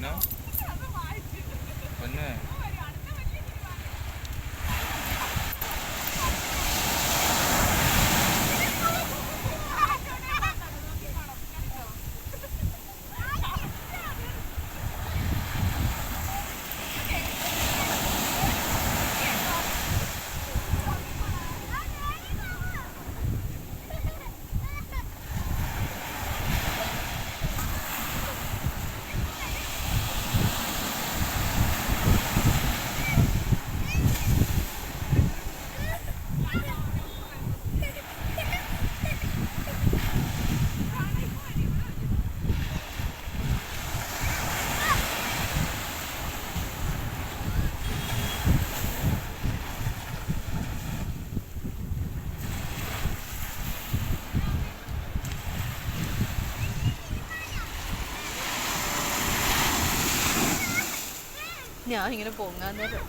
now? ഞാൻ ഇങ്ങനെ പൊങ്ങാൻ നേരം